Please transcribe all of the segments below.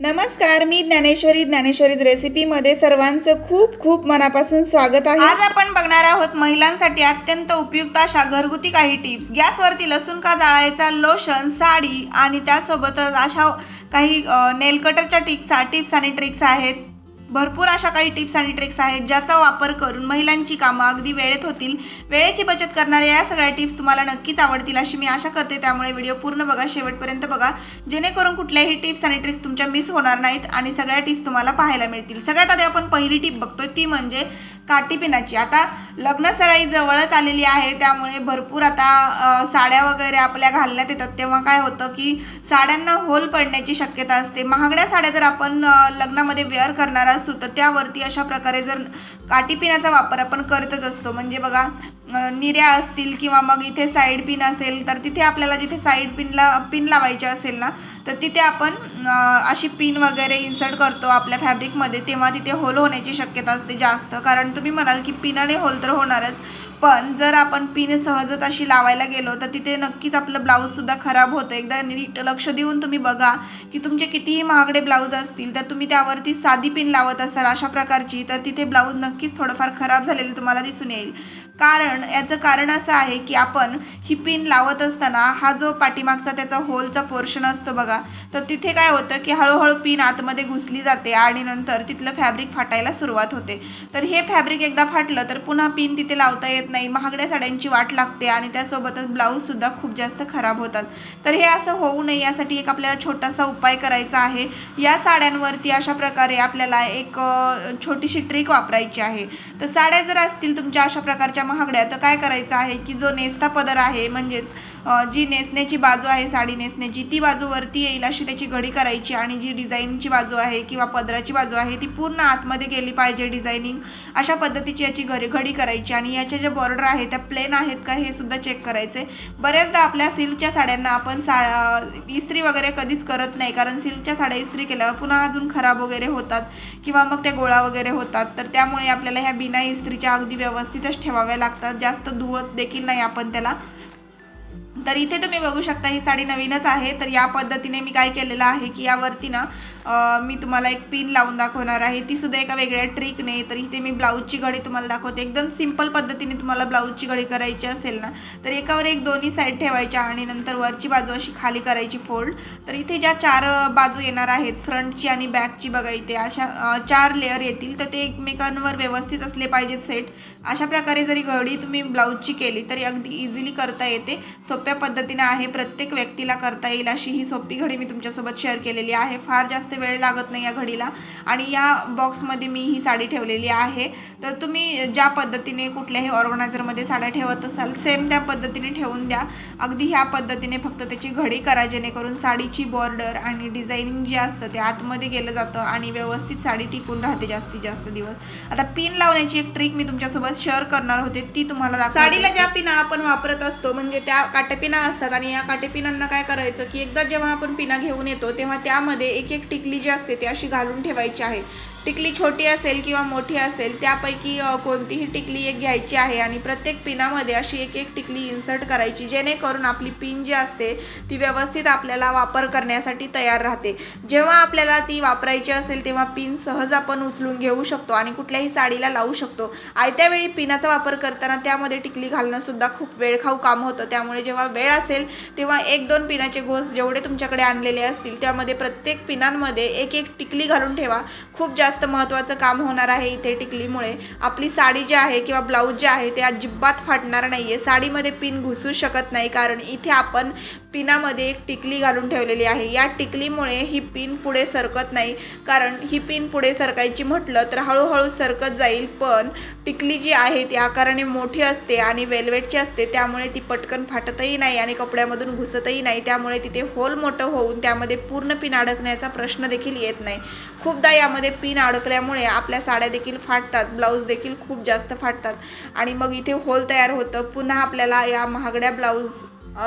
नमस्कार मी ज्ञानेश्वरी ज्ञानेश्वरीज रेसिपीमध्ये सर्वांचं खूप खूप मनापासून स्वागत आहे. आज आपण बघणार आहोत महिलांसाठी अत्यंत उपयुक्त अशा घरगुती काही टिप्स. गॅसवरती लसूण का जाळायचा लोशन साडी आणि त्यासोबतच अशा काही नेल कटरच्या टिप्स टिप्स आणि ट्रिक्स आहेत. भरपूर अशा काही टिप्स आणि ट्रिक्स आहेत ज्याचा वापर करून महिलांची कामं अगदी वेळेत होतील. वेळेची बचत करणाऱ्या या सगळ्या टिप्स तुम्हाला नक्कीच आवडतील अशी मी आशा करते. त्यामुळे व्हिडिओ पूर्ण बघा शेवटपर्यंत बघा. जेणेकरून कुठल्याही टिप्स आणि ट्रिक्स तुमच्या मिस होणार नाहीत आणि सगळ्या टिप्स तुम्हाला पाहायला मिळतील. सगळ्यात आधी आपण पहिली टिप बघतोय ती म्हणजे काठीपिनाची आता लग्न सराई जवळच आलेली आहे त्यामुळे भरपूर आता साड्या वगैरे आपल्या घालण्यात येतात. तेव्हा काय होतं की साड्यांना होल पडण्याची शक्यता असते. महागड्या साड्या जर आपण लग्नामध्ये वेअर करणार असू तर त्यावरती अशा प्रकारे जर काठी वापर आपण करतच असतो. म्हणजे बघा निर्या असतील किंवा मग इथे साईड पिन असेल तर तिथे आपल्याला जिथे साईड पिनला पिन लावायची असेल ना तर तिथे आपण अशी पिन वगैरे इन्सर्ट करतो आपल्या फॅब्रिकमध्ये तेव्हा तिथे होल होण्याची शक्यता असते जास्त. कारण तुम्ही म्हणाल की पिनाने होल तर होणारच. पण जर आपण पिन सहजच अशी लावायला गेलो तर तिथे नक्कीच आपलं ब्लाऊजसुद्धा खराब होतं. एकदा नीट लक्ष देऊन तुम्ही बघा की तुमचे कितीही महागडे ब्लाऊज असतील तर तुम्ही त्यावरती साधी पिन लावत असाल अशा प्रकारची तर तिथे ब्लाऊज नक्कीच थोडंफार खराब झालेलं तुम्हाला दिसून येईल. कारण याचं कारण असं आहे की आपण ही पिन लावत असताना हा जो पाठीमागचा त्याचा होलचा पोर्शन असतो बघा तर तिथे काय होतं की हळूहळू पिन आतमध्ये घुसली जाते आणि नंतर तिथलं फॅब्रिक फाटायला सुरुवात होते. तर हे फॅब्रिक एकदा फाटलं तर पुन्हा पिन तिथे लावता येत नाही महागड्या साड्यांची वाट लागते आणि त्यासोबतच ब्लाऊजसुद्धा खूप जास्त खराब होतात. तर हे असं होऊ नये यासाठी एक आपल्याला छोटासा उपाय करायचा आहे. या साड्यांवरती अशा प्रकारे आपल्याला एक छोटीशी ट्रिक वापरायची आहे. तर साड्या जर असतील तुमच्या अशा प्रकारच्या महागड्या तर काय करायचं आहे की जो नेसता पदर आहे म्हणजेच जी नेसण्याची बाजू आहे साडी नेसण्याची ती बाजू वरती येईल अशी त्याची घडी करायची आणि जी डिझाईनची बाजू आहे किंवा पदराची बाजू आहे ती पूर्ण आतमध्ये गेली पाहिजे डिझायनिंग अशा पद्धतीची याची घडी घडी करायची आणि याच्या ज्या बॉर्डर आहे त्या प्लेन आहेत का हे सुद्धा चेक करायचे बऱ्याचदा आपल्या सिल्कच्या साड्यांना आपण सा इस्त्री वगैरे कधीच करत नाही कारण सिल्कच्या साड्या इस्त्री केल्यावर पुन्हा अजून खराब वगैरे होतात किंवा मग त्या गोळा वगैरे होतात. तर त्यामुळे आपल्याला ह्या बिना इस्त्रीच्या अगदी व्यवस्थितच ठेवाव्या लागतात. जास्त धुवत देखील नाही आपण त्याला. तर इथे तुम्ही बघू शकता ही साडी नवीनच आहे. तर या पद्धतीने मी काय केलेलं आहे की यावरती ना मी तुम्हाला एक पिन लावून दाखवणार आहे. ती सुद्धा एका वेगळ्या ट्रिकने तर इथे मी ब्लाऊजची घडी तुम्हाला दाखवते. एकदम सिंपल पद्धतीने तुम्हाला ब्लाऊजची घडी करायची असेल ना तर एकावर एक दोन्ही साईड ठेवायच्या आणि नंतर वरची बाजू अशी खाली करायची फोल्ड तर इथे ज्या चार बाजू येणार आहेत फ्रंटची आणि बॅकची बघा इथे अशा चार लेअर येतील. तर ते एकमेकांवर व्यवस्थित असले पाहिजेत सेट अशा प्रकारे जरी घडी तुम्ही ब्लाऊजची केली तरी अगदी इझिली करता येते. सोप्या पद्धतीने आहे प्रत्येक व्यक्तीला करता येईल अशी ही सोपी घडी मी तुमच्यासोबत शेअर केलेली आहे. फार जास्त वेळ लागत नाही या घडीला आणि या बॉक्समध्ये मी ही साडी ठेवलेली आहे. तर तुम्ही ज्या पद्धतीने कुठल्याही ऑर्गनायझरमध्ये साड्या ठेवत असाल सेम त्या पद्धतीने ठेवून द्या. अगदी ह्या पद्धतीने फक्त त्याची घडी करा जेणेकरून साडीची बॉर्डर आणि डिझायनिंग जे असतं ते आतमध्ये गेलं जातं आणि व्यवस्थित साडी टिकून राहते जास्तीत जास्त दिवस. आता पिन लावण्याची एक ट्रिक मी तुमच्यासोबत शेअर करणार होते ती तुम्हाला साडीला ज्या पिना आपण वापरत असतो म्हणजे त्या काटेपिना असतात आणि या काटेपिनांना काय करायचं की एकदा जेव्हा आपण पिना घेऊन येतो तेव्हा त्यामध्ये एक एक टिकली जी असते ती अशी घालून ठेवायची आहे. टिकली छोटी असेल किंवा मोठी असेल त्यापैकी कोणतीही टिकली एक घ्यायची आहे आणि प्रत्येक पिनामध्ये अशी एक एक टिकली इन्सर्ट करायची जेणेकरून आपली पिन जी असते ती व्यवस्थित आपल्याला वापर करण्यासाठी तयार राहते. जेव्हा आपल्याला ती वापरायची असेल तेव्हा पिन सहज आपण उचलून घेऊ शकतो आणि कुठल्याही साडीला लावू शकतो. आयत्या वेळी पिनाचा वापर करताना त्यामध्ये टिकली घालणंसुद्धा खूप वेळखाऊ काम होतं. त्यामुळे जेव्हा वेळ असेल तेव्हा एक दोन पिनाचे घोस जेवढे तुमच्याकडे आणलेले असतील त्यामध्ये प्रत्येक पिनांमध्ये एक एक टिकली घालून ठेवा. खूप जास्त जास्त महत्त्वाचं काम होणार आहे इथे टिकलीमुळे. आपली साडी जी आहे किंवा ब्लाऊज जे आहे ते अजिबात फाटणार नाही आहे साडीमध्ये पिन घुसू शकत नाही कारण इथे आपण पिनामध्ये एक टिकली घालून ठेवलेली आहे. या टिकलीमुळे ही पिन पुढे सरकत नाही. कारण ही पिन पुढे सरकायची म्हटलं तर हळूहळू सरकत जाईल. पण टिकली जी आहे ती आकाराने मोठी असते आणि वेलवेटची असते. त्यामुळे ती पटकन फाटतही नाही आणि कपड्यामधून घुसतही नाही. त्यामुळे तिथे होल मोठं होऊन त्यामध्ये पूर्ण पिन अडकण्याचा प्रश्न देखील येत नाही. खूपदा यामध्ये पिन अडकल्यामुळे आपल्या साड्या देखील फाटतात. ब्लाऊज देखील खूप जास्त फाटतात. आणि मग इथे होल तयार होतं. पुन्हा आपल्याला या महागड्या ब्लाऊज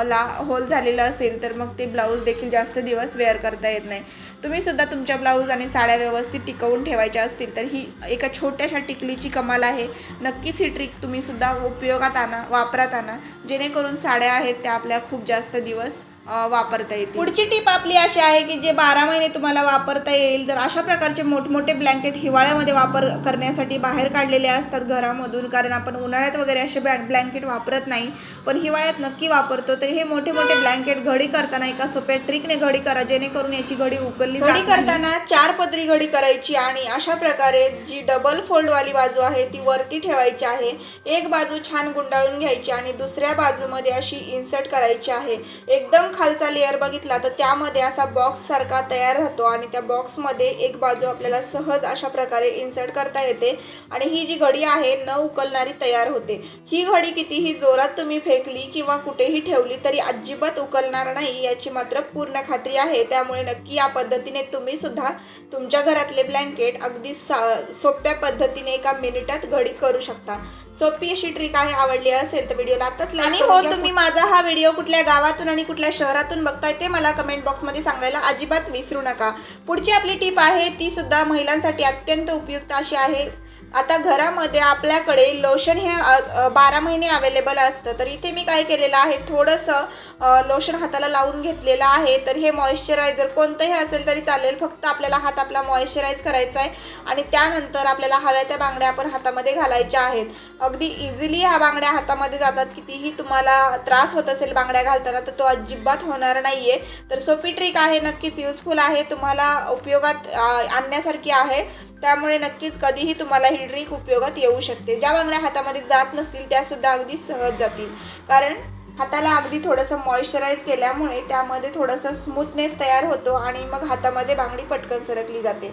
ला होल झालेलं असेल तर मग ते ब्लाऊज देखील जास्त दिवस वेअर करता येत नाही. तुम्ही सुद्धा तुमच्या ब्लाऊज आणि साड्या व्यवस्थित टिकवून ठेवायच्या असतील तर ही एका छोट्याशा टिकलीची कमाल आहे. नक्कीच ही ट्रिक तुम्ही सुद्धा उपयोगात आणा वापरात आणा. जेणेकरून साड्या आहेत त्या आपल्या खूप जास्त दिवस वापरता येतील. पुढची टीप आपली अशी आहे की जे बारा महिने तुम्हाला वापरता येईल तर अशा प्रकारचे मोठमोठे ब्लँकेट हिवाळ्यामध्ये वापर करण्यासाठी बाहेर काढलेले असतात घरामधून कारण आपण उन्हाळ्यात वगैरे असे ब्लॅ ब्लँकेट वापरत नाही पण हिवाळ्यात नक्की वापरतो तर हे मोठे मोठे ब्लँकेट घडी करताना एका सोप्या ट्रिकने घडी करा जेणेकरून याची घडी उकलली घडी करताना चार पदरी घडी करायची आणि अशा प्रकारे जी डबल फोल्डवाली बाजू आहे ती वरती ठेवायची आहे. एक बाजू छान गुंडाळून घ्यायची आणि दुसऱ्या बाजूमध्ये अशी इन्सर्ट करायची आहे. एकदम खालचा लेअर बघितला तर त्यामध्ये असा बॉक्स सारखा तयार राहतो आणि त्या बॉक्समध्ये एक बाजू आपल्याला सहज अशा प्रकारे इन्सर्ट करता येते आणि ही जी घडी आहे न उकलणारी तयार होते. ही घडी कितीही जोरात तुम्ही फेकली किंवा कुठेही ठेवली तरी अजिबात उकलणार नाही याची मात्र पूर्ण खात्री आहे. त्यामुळे नक्की या पद्धतीने तुम्ही सुद्धा तुमच्या घरातले ब्लँकेट अगदी सा- सोप्या पद्धतीने एका मिनिटात घडी करू शकता. सोपी अशी ट्रिक आहे आवडली असेल तर व्हिडिओला आताच आणि हो तुम्ही माझा हा व्हिडिओ कुठल्या गावातून आणि कुठल्या शहरातून बघताय ते मला कमेंट बॉक्समध्ये सांगायला अजिबात विसरू नका. पुढची आपली टीप आहे ती सुद्धा महिलांसाठी अत्यंत उपयुक्त अशी आहे. आता घरामध्ये आपल्याकडे लोशन हे बारा महिने अवेलेबल असतं. तर इथे मी काय केलेलं आहे थोडंसं लोशन हाताला लावून घेतलेलं आहे. तर हे मॉइश्चरायझर कोणतंही असेल तरी चालेल. फक्त आपल्याला हात आपला मॉइश्चराईज करायचा आहे. आणि त्यानंतर आपल्याला हव्या त्या बांगड्या आपण हातामध्ये घालायच्या आहेत. अगदी इझिली ह्या बांगड्या हातामध्ये जातात. कितीही तुम्हाला त्रास होत असेल बांगड्या घालताना तर तो अजिबात होणार नाही आहे तर सोपी ट्रिक आहे नक्कीच युजफुल आहे. तुम्हाला उपयोगात आणण्यासारखी आहे. त्यामुळे नक्कीच कधीही तुम्हाला ही ट्रिक उपयोगात येऊ शकते. ज्या बांगड्या हातामध्ये जात नसतील त्यासुद्धा अगदी सहज जातील. कारण हाताला अगदी थोडंसं मॉइश्चराईज केल्यामुळे त्यामध्ये थोडंसं स्मूथनेस तयार होतो आणि मग हातामध्ये बांगडी पटकन सरकली जाते.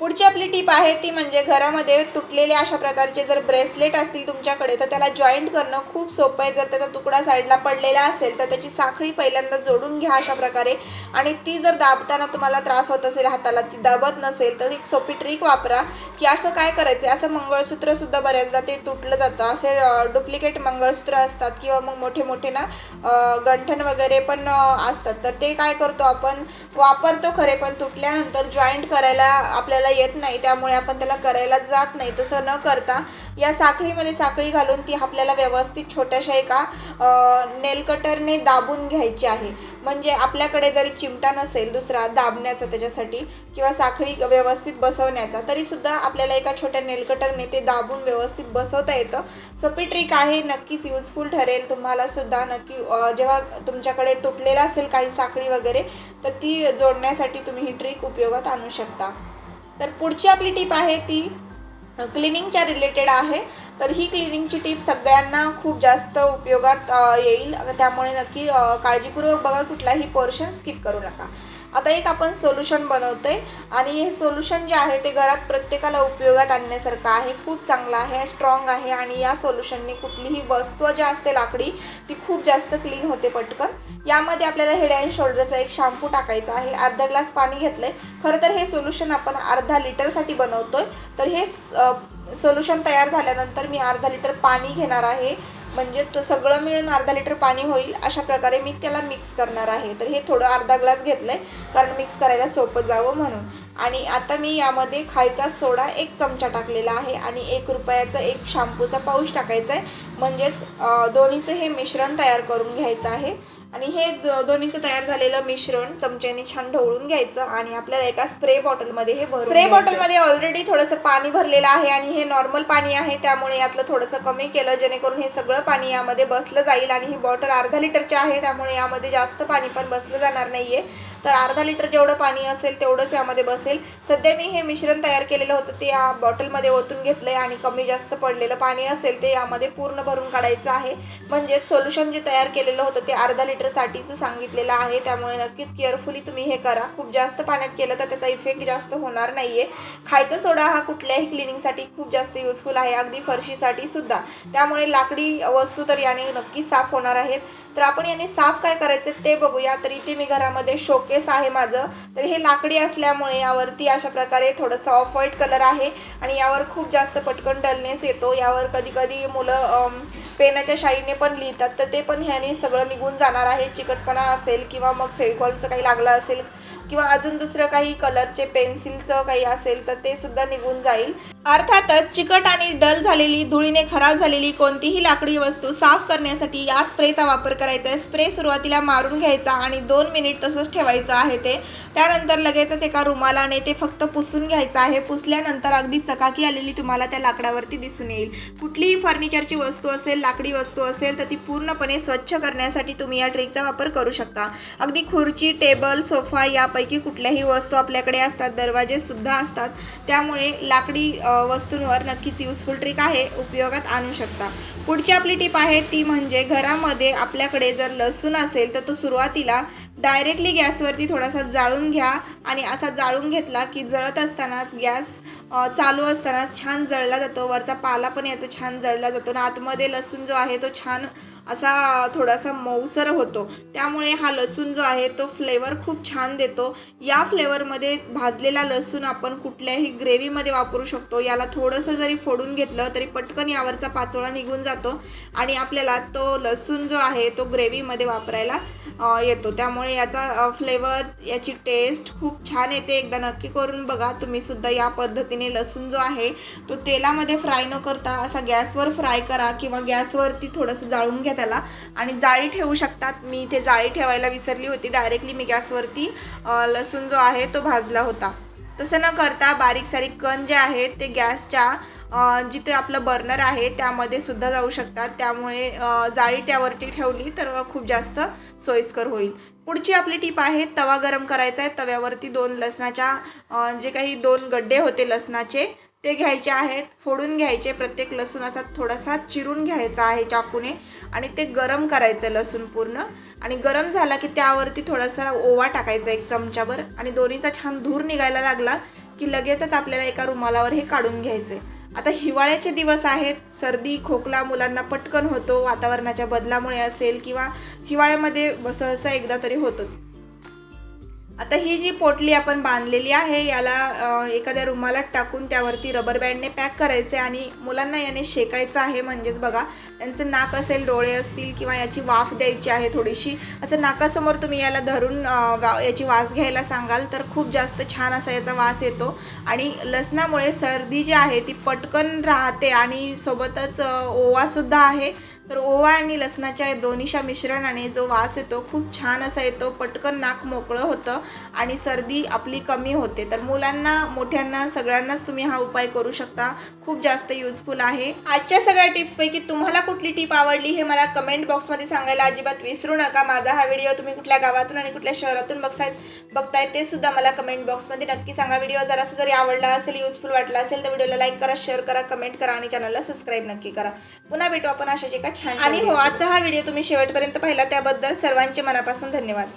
पुढची आपली टीप आहे ती म्हणजे घरामध्ये तुटलेले अशा प्रकारचे जर ब्रेसलेट असतील तुमच्याकडे तर त्याला जॉईंट करणं खूप सोपं आहे. जर त्याचा तुकडा साईडला पडलेला असेल तर त्याची साखळी पहिल्यांदा जोडून घ्या अशा प्रकारे. आणि ती जर दाबताना तुम्हाला त्रास होत असेल हाताला ती दाबत नसेल तर एक सोपी ट्रिक वापरा की असं काय करायचं असं मंगळसूत्रसुद्धा बऱ्याचदा ते तुटलं जातं. असे डुप्लिकेट मंगळसूत्र असतात किंवा मग मोठे मोठे ना गंठण वगैरे पण असतात. तर ते काय करतो आपण? वापरतो खरे पण तुटल्यानंतर जॉईंट करायला आपल्याला येत नाही त्यामुळे आपण त्याला करायला जात नाही. तसं न करता या साखळीमध्ये साखळी घालून ती आपल्याला व्यवस्थित छोट्याशा एका नेलकटरने दाबून घ्यायची आहे. म्हणजे आपल्याकडे जरी चिमटा नसेल दुसरा दाबण्याचा त्याच्यासाठी किंवा साखळी व्यवस्थित बसवण्याचा तरीसुद्धा आपल्याला एका छोट्या नेलकटरने ते दाबून व्यवस्थित बसवता येतं. सोपी ट्रिक आहे नक्कीच युजफुल ठरेल. तुम्हाला सुद्धा नक्की जेव्हा तुमच्याकडे तुटलेलं असेल काही साखळी वगैरे तर ती जोडण्यासाठी तुम्ही ही ट्रिक उपयोगात आणू शकता. तर पुढची आपली टीप आहे ती क्लिनिंगच्या रिलेटेड आहे. तर ही क्लिनिंगची टीप सगळ्यांना खूप जास्त उपयोगात येईल. त्यामुळे नक्की काळजीपूर्वक बघा कुठलाही पोर्शन स्किप करू नका. आता एक आपण सोल्युशन आहे आणि हे सोल्युशन जे आहे ते घरात प्रत्येकाला उपयोगात आणण्यासारखं आहे. खूप चांगलं आहे स्ट्रॉंग आहे. आणि या सोल्युशनने कुठलीही वस्तू जी असते लाकडी ती खूप जास्त क्लीन होते पटकन. यामध्ये आपल्याला हेड अँड शोल्डरचा एक शॅम्पू टाकायचा आहे. अर्धा ग्लास पाणी घेतलं आहे खरं तर हे सोल्युशन आपण अर्धा लिटरसाठी बनवतो आहे तर हे सोल्युशन तयार झाल्यानंतर मी अर्धा लिटर पाणी घेणार आहे. म्हणजेच सगळं मिळून अर्धा लिटर पाणी होईल अशा प्रकारे मी त्याला मिक्स करणार आहे. तर हे थोडं अर्धा ग्लास घेतलं आहे कारण मिक्स करायला सोपं जावं म्हणून. आणि आता मी यामध्ये खायचा सोडा एक चमचा टाकलेला आहे आणि एक रुपयाचा एक शॅम्पूचा पाऊच टाकायचा आहे म्हणजेच दोन्हीचं हे मिश्रण तयार करून घ्यायचं आहे. आणि हे द- दोन्हीचं तयार झालेलं मिश्रण चमच्याने छान ढवळून घ्यायचं आणि आपल्याला एका स्प्रे बॉटलमध्ये हे भरून स्प्रे बॉटलमध्ये ऑलरेडी थोडंसं पाणी भरलेलं आहे आणि हे नॉर्मल पाणी आहे त्यामुळे यातलं थोडंसं कमी केलं जेणेकरून हे सगळं पाणी यामध्ये बसलं जाईल आणि ही बॉटल अर्धा लिटरची आहे त्यामुळे यामध्ये जास्त पाणी पण बसलं जाणार नाहीये. तर अर्धा लिटर जेवढं पाणी असेल तेवढंच यामध्ये बसेल. सध्या मी हे मिश्रण तयार केलेलं होतं ते या बॉटलमध्ये ओतून घेतलंय आणि कमी जास्त पडलेलं पाणी असेल ते यामध्ये पूर्ण भरून काढायचं आहे. म्हणजेच सोल्युशन जे तयार केलेलं होतं ते अर्धा लिटरसाठीच सांगितलेलं आहे. त्यामुळे नक्कीच केअरफुली तुम्ही हे करा. खूप जास्त पाण्यात केलं तर त्याचा इफेक्ट जास्त होणार नाही आहे खायचा सोडा हा कुठल्याही क्लिनिंगसाठी खूप जास्त युजफुल आहे. अगदी फरशीसाठी सुद्धा. त्यामुळे लाकडी वस्तू तर याने नक्कीच साफ होणार आहेत. तर आपण याने साफ काय करायचे ते बघूया. तर इथे मी घरामध्ये शोकेस आहे माझं. तर हे लाकडी असल्यामुळे यावरती अशा प्रकारे थोडंसं ऑफ व्हाईट कलर आहे. आणि यावर खूप जास्त पटकन डलनेस येतो. यावर कधी कधी मुलं पेनाच्या शाईने पण लिहितात तर ते पण ह्याने सगळं निघून जाणार आहे. चिकटपणा असेल किंवा मग फेविकॉलचं काही लागलं असेल किंवा अजून दुसरं काही कलरचे पेन्सिलचं काही असेल तर ते सुद्धा निघून जाईल. अर्थातच चिकट आणि डल झालेली धुळीने खराब झालेली कोणतीही लाकडी वस्तू साफ करण्यासाठी या स्प्रेचा वापर करायचा आहे. स्प्रे सुरुवातीला मारून घ्यायचा आणि दोन मिनिट तसंच ठेवायचं आहे ते. त्यानंतर लगेचच एका रुमालाने ते फक्त पुसून घ्यायचं आहे. पुसल्यानंतर अगदी चकाकी आलेली तुम्हाला त्या लाकडावरती दिसून येईल. कुठलीही फर्निचरची वस्तू असेल लाकडी वस्तू असेल तर ती पूर्णपणे स्वच्छ करण्यासाठी तुम्ही या ट्रिकचा वापर करू शकता. अगदी खुर्ची टेबल सोफा या यापैकी कुठल्याही वस्तू आपल्याकडे असतात दरवाजे सुद्धा असतात. त्यामुळे लाकडी वस्तूंवर नक्कीच युजफुल ट्रिक आहे उपयोगात आणू शकता. पुढची आपली टिप आहे ती म्हणजे घरामध्ये आपल्याकडे जर लसूण असेल तर तो सुरुवातीला डायरेक्टली गॅसवरती थोडासा जाळून घ्या आणि असा जाळून घेतला की जळत असतानाच गॅस चालू असतानाच छान जळला जातो. वरचा पाला पण याचा छान जळला जातो. आणि आतमध्ये लसूण जो आहे तो छान असा थोडासा मऊसर होतो. त्यामुळे हा लसूण जो आहे तो फ्लेवर खूप छान देतो. या फ्लेवरमध्ये भाजलेला लसूण आपण कुठल्याही ग्रेव्हीमध्ये वापरू शकतो. याला थोडंसं जरी फोडून घेतलं तरी पटकन यावरचा पाचोळा निघून जातो आणि आपल्याला तो लसूण जो आहे तो ग्रेव्हीमध्ये वापरायला येतो. त्यामुळे याचा फ्लेवर याची टेस्ट खूप छान येते. एकदा नक्की करून बघा. तुम्ही सुद्धा या पद्धतीने लसूण जो आहे तो तेलामध्ये फ्राय न करता असा गॅसवर फ्राय करा किंवा गॅसवरती थोडंसं जाळून घ्या त्याला. आणि जाळी ठेवू शकतात. मी इथे जाळी ठेवायला विसरली होती. डायरेक्टली मी गॅसवरती लसूण जो आहे तो भाजला होता. तसं न करता बारीक सारीक कण जे आहेत ते गॅसच्या जिथे आपलं बर्नर आहे त्यामध्ये सुद्धा जाऊ शकतात. त्यामुळे जाळी त्यावरती ठेवली तर खूप जास्त सोयीस्कर होईल. पुढची आपली टीप आहे तवा गरम करायचा आहे. तव्यावरती दोन लसणाच्या जे काही दोन गड्डे होते लसणाचे ते घ्यायचे आहेत फोडून घ्यायचे प्रत्येक लसूण असा थोडासा चिरून घ्यायचा आहे चाकूने आणि ते गरम करायचं लसूण पूर्ण. आणि गरम झाला की त्यावरती थोडासा ओवा टाकायचा एक चमच्यावर आणि दोन्हीचा छान धूर निघायला लागला की लगेचच आपल्याला एका रुमालावर हे काढून घ्यायचे. आता हिवाळ्याचे दिवस आहेत सर्दी खोकला मुलांना पटकन होतो वातावरणाच्या बदलामुळे असेल किंवा हिवाळ्यामध्ये सहसा एकदा तरी होतोच. आता ही जी पोटली आपण बांधलेली आहे याला एखाद्या रुमालात टाकून त्यावरती रबर बँडने पॅक करायचे आणि मुलांना याने शेकायचं आहे म्हणजेच बघा त्यांचं नाक असेल डोळे असतील किंवा याची वाफ द्यायची आहे थोडीशी असं नाकासमोर तुम्ही याला धरून वा- याची वास घ्यायला सांगाल तर खूप जास्त छान असा याचा वास येतो. आणि लसणामुळे सर्दी जी आहे ती पटकन राहते आणि सोबतच ओवासुद्धा आहे. तर ओवा आणि लसणाच्या दोन्हीच्या मिश्रणाने जो वास येतो खूप छान असा येतो. पटकन नाक मोकळं होतं आणि सर्दी आपली कमी होते. तर मुलांना मोठ्यांना सगळ्यांनाच तुम्ही हा उपाय करू शकता. खूप जास्त युजफुल आहे. आजच्या सगळ्या टिप्सपैकी तुम्हाला कुठली टिप आवडली हे मला कमेंट बॉक्समध्ये सांगायला अजिबात विसरू नका. माझा हा व्हिडिओ तुम्ही कुठल्या गावातून आणि कुठल्या शहरातून बघताय बघताय ते सुद्धा मला कमेंट बॉक्समध्ये नक्की सांगा. व्हिडिओ जर असं जरी आवडला असेल युजफुल वाटला असेल तर व्हिडिओला लाईक करा शेअर करा कमेंट करा आणि चॅनलला सबस्क्राईब नक्की करा. पुन्हा भेटू आपण अशाच एका आणि हो आजचा हा व्हिडिओ तुम्ही शेवटपर्यंत पाहिला त्याबद्दल सर्वांचे मनापासून धन्यवाद.